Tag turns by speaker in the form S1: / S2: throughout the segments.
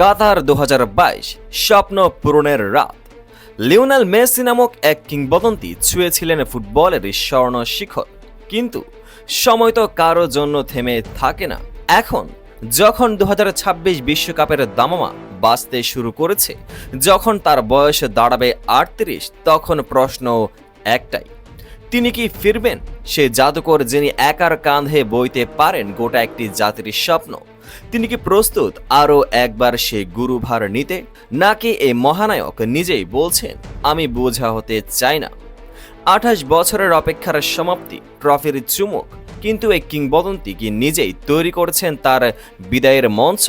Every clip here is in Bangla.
S1: কাতার দু হাজার বাইশ স্বপ্ন পূরণের রাত। লিওনেল মেসি নামক এক কিংবদন্তি ছুঁয়েছিলেন ফুটবলের স্বর্ণ শিখর। কিন্তু সময় তো কারও জন্য থেমে থাকে না। এখন যখন দু বিশ্বকাপের দামামা বাঁচতে শুরু করেছে, যখন তার বয়স দাঁড়াবে আটত্রিশ, তখন প্রশ্ন একটাই, তিনি কি ফিরবেন? সে জাদুকর যিনি একার কাঁধে বইতে পারেন গোটা একটি জাতির স্বপ্ন। তিনি কি প্রস্তুত আরও একবার সে গুরুভার নিতে, নাকি এই মহানায়ক নিজেই বলছেন, আমি বোঝা হতে চাই না আঠাশ বছরের অপেক্ষার সমাপ্তি, ট্রফির চুমুক, কিন্তু এই কিংবদন্তি কি নিজেই তৈরি করছেন তার বিদায়ের মঞ্চ?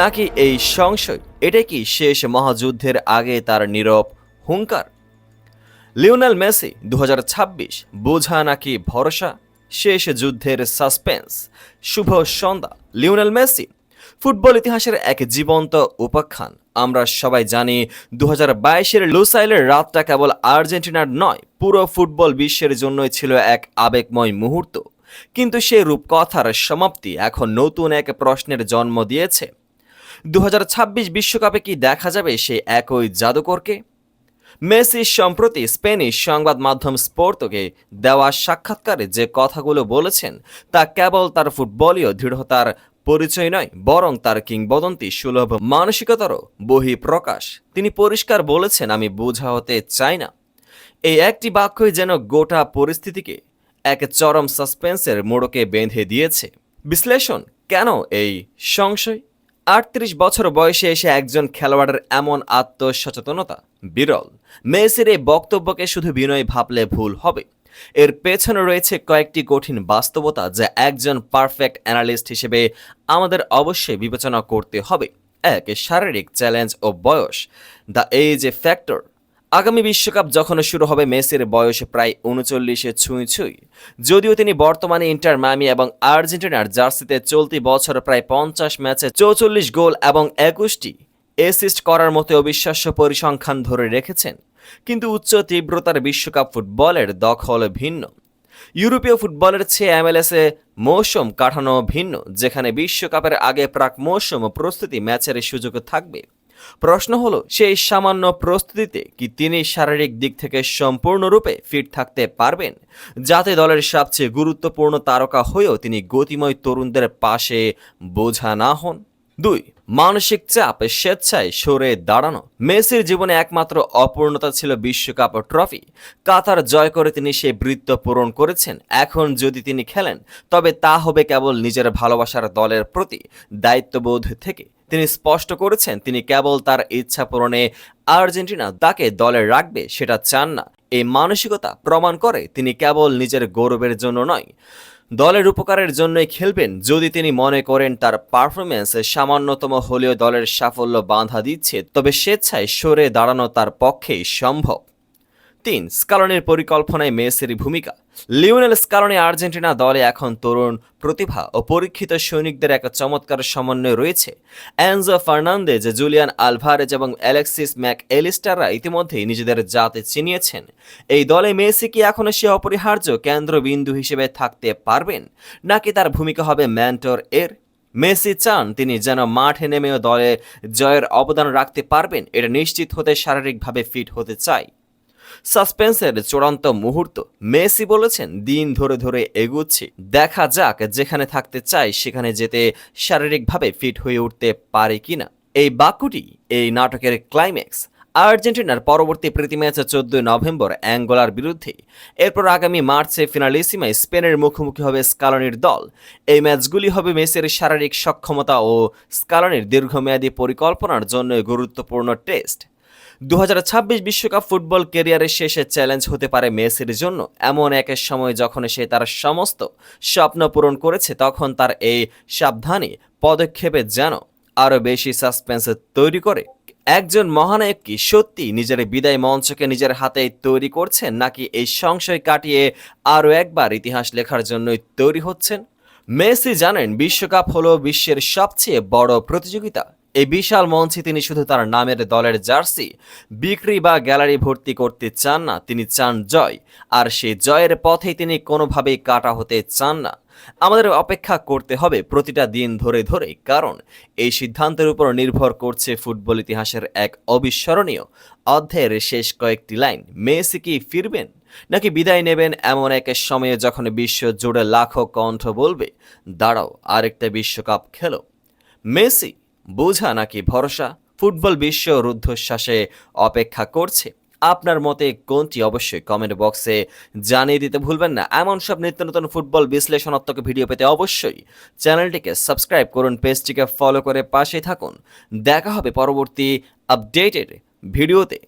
S1: নাকি এই সংশয়, এটা কি শেষ মহাযুদ্ধের আগে তার নীরব হুঙ্কার? লিওনেল মেসি দু হাজার ছাব্বিশ, বোঝা নাকি ভরসা? শেষ যুদ্ধের সাসপেন্স। শুভ সন্ধ্যা, লিওনেল মেসি। ফুটবল ইতিহাসের এক জীবন্ত উপাখ্যান। আমরা সবাই জানি দু হাজার বাইশের লুসাইলের রাতটা কেবল আর্জেন্টিনার নয়, পুরো ফুটবল বিশ্বের জন্যই ছিল এক আবেগময় মুহূর্ত। কিন্তু সেই রূপকথার সমাপ্তি এখন নতুন এক প্রশ্নের জন্ম দিয়েছে। দু বিশ্বকাপে কি দেখা যাবে সেই একই জাদুকরকে? মেসি সম্প্রতি স্পেনিশ সংবাদ মাধ্যম স্পোর্তকে দেওয়া সাক্ষাৎকারে যে কথাগুলো বলেছেন, তা কেবল তার ফুটবলীয় দৃঢ়তার পরিচয় নয়, বরং তার কিংবদন্তি সুলভ মানসিকতারও বহিঃপ্রকাশ। তিনি পরিষ্কার বলেছেন, আমি বোঝা হতে চাই না। এই একটি বাক্যই যেন গোটা পরিস্থিতিকে এক চরম সাসপেন্সের মোড়কে বেঁধে দিয়েছে। বিশ্লেষণ কেন এই সংশয়? আটত্রিশ বছর বয়সে এসে একজন খেলোয়াড়ের এমন আত্মসচেতনতা, বিরল। মেসির এই বক্তব্যকে শুধু বিনয় ভাবলে ভুল হবে। এর পেছনে রয়েছে কয়েকটি কঠিন বাস্তবতা যা একজন পারফেক্ট অ্যানালিস্ট হিসেবে আমাদের অবশ্যই বিবেচনা করতে হবে। এক, শারীরিক চ্যালেঞ্জ ও বয়স। দ্য এজ এ ফ্যাক্টর আগামী বিশ্বকাপ যখন শুরু হবে, মেসির বয়স প্রায় উনচল্লিশে ছুঁই ছুঁই। যদিও তিনি বর্তমানে ইন্টার মামি এবং আর্জেন্টিনার জার্সিতে চলতি বছর প্রায় পঞ্চাশ ম্যাচে চৌচল্লিশ গোল এবং একুশটি এসিস্ট করার মতো অবিশ্বাস্য পরিসংখ্যান ধরে রেখেছেন। কিন্তু উচ্চ তীব্রতার বিশ্বকাপ ফুটবলের দখল ভিন্ন। ইউরোপীয় ফুটবলের চেয়ে এমএলএসে মৌসুম কাঠানো ভিন্ন, যেখানে বিশ্বকাপের আগে প্রাক মৌসুম প্রস্তুতি ম্যাচের সুযোগ থাকবে। প্রশ্ন হলো, সেই সামান্য প্রস্তুতিতে কি তিনি শারীরিক দিক থেকে সম্পূর্ণরূপে ফিট থাকতে পারবেন? যাতে দলের সবচেয়ে গুরুত্বপূর্ণ তারকা হয়েও তিনি গতিময় তরুণদের পাশে বোঝা না হন। দুই, মানসিক চাপ স্বেচ্ছায় সরে দাঁড়ানো। মেসির জীবনে একমাত্র অপূর্ণতা ছিল বিশ্বকাপ ট্রফি। কাতার জয় করে তিনি সেই বৃত্ত পূরণ করেছেন। এখন যদি তিনি খেলেন, তবে তা হবে কেবল নিজের ভালোবাসার দলের প্রতি দায়িত্ববোধ থেকে। তিনি স্পষ্ট করেছেন, তিনি কেবল তার ইচ্ছা পূরণে আর্জেন্টিনা তাকে দলে রাখবে, সেটা চান না। এই মানসিকতা প্রমাণ করে তিনি কেবল নিজের গৌরবের জন্য নয়, দলের উপকারের জন্যই খেলবেন। যদি তিনি মনে করেন তার পারফরমেন্স সামান্যতম হলেও দলের সাফল্য বাঁধা দিচ্ছে, তবে স্বেচ্ছায় সরে দাঁড়ানো তার পক্ষেই সম্ভব। তিন স্কালনের পরিকল্পনায় মেসির ভূমিকা। লিওনেল স্কালনে আর্জেন্টিনা দলে এখন তরুণ প্রতিভা ও পরীক্ষিত সৈনিকদের এক চমৎকার সমন্বয় রয়েছে। অ্যানজো ফার্নান্দেজ, জুলিয়ান আলভারেজ এবং অ্যালেক্সিস ম্যাক এলিস্টাররা ইতিমধ্যেই নিজেদের জাতে চিনিয়েছেন। এই দলে মেসি কি এখনও সে অপরিহার্য কেন্দ্রবিন্দু হিসেবে থাকতে পারবেন? নাকি তার ভূমিকা হবে ম্যান্টর এর? মেসি চান তিনি যেন মাঠে নেমেও দলে জয়ের অবদান রাখতে পারবেন, এটা নিশ্চিত হতে শারীরিকভাবে ফিট হতে চায় সাসপেন্সের চূড়ান্ত মুহূর্ত। মেসি বলেছেন, দিন ধরে ধরে এগুচ্ছি। দেখা যাক যেখানে থাকতে চাই, সেখানে যেতে শারীরিকভাবে ফিট হয়ে উঠতে পারে কিনা। এই বাক্যটি এই নাটকের ক্লাইম্যাক্স। আর্জেন্টিনার পরবর্তী প্রীতি ম্যাচ চোদ্দই নভেম্বর অ্যাঙ্গোলার বিরুদ্ধে। এরপর আগামী মার্চে ফিনালিসিমায় স্পেনের মুখোমুখি হবে স্কালনির দল। এই ম্যাচগুলি হবে মেসির শারীরিক সক্ষমতা ও স্কালনির দীর্ঘমেয়াদী পরিকল্পনার জন্য গুরুত্বপূর্ণ টেস্ট। দু বিশ্বকাপ ফুটবল কেরিয়ারের শেষে চ্যালেঞ্জ হতে পারে মেসির জন্য। এমন এক সময় যখন সে তার সমস্ত স্বপ্ন পূরণ করেছে, তখন তার এই সাবধানী পদক্ষেপে যেন আরও বেশি সাসপেন্স তৈরি করে। একজন মহানায়ক কি, সত্যি নিজের বিদায় মঞ্চকে নিজের হাতে তৈরি করছেন, নাকি এই সংশয় কাটিয়ে আরও একবার ইতিহাস লেখার জন্যই তৈরি হচ্ছেন? মেসি জানেন, বিশ্বকাপ হলো বিশ্বের সবচেয়ে বড় প্রতিযোগিতা। এই বিশাল মঞ্চে তিনি শুধু তার নামের দলের জার্সি, বিক্রি বা গ্যালারি ভর্তি করতে চান না, তিনি চান জয়। আর সেই জয়ের পথে তিনি কোনোভাবেই কাটা হতে চান না। আমাদের অপেক্ষা করতে হবে প্রতিটা দিন ধরে ধরে, কারণ এই সিদ্ধান্তের উপর নির্ভর করছে ফুটবল ইতিহাসের এক অবিস্মরণীয় অধ্যায়ের শেষ কয়েকটি লাইন। মেসি কি ফিরবেন? নাকি বিদায় নেবেন এমন এক সময়ে যখন বিশ্ব জুড়ে লাখো কণ্ঠ বলবে, দাঁড়াও, আরেকটা বিশ্বকাপ খেলো মেসি বোঝা নাকি ভরসা? ফুটবল বিশ্ব রুদ্ধশ্বাসে অপেক্ষা করছে। আপনার মতে কোনটি অবশ্যই কমেন্ট বক্সে জানিয়ে দিতে ভুলবেন না। এমন সব নিত্য নতুন ফুটবল বিশ্লেষণাত্মক ভিডিও পেতে অবশ্যই চ্যানেলটিকে সাবস্ক্রাইব করুন, পেজটিকে ফলো করে পাশে থাকুন। দেখা হবে পরবর্তী আপডেটেড ভিডিওতে।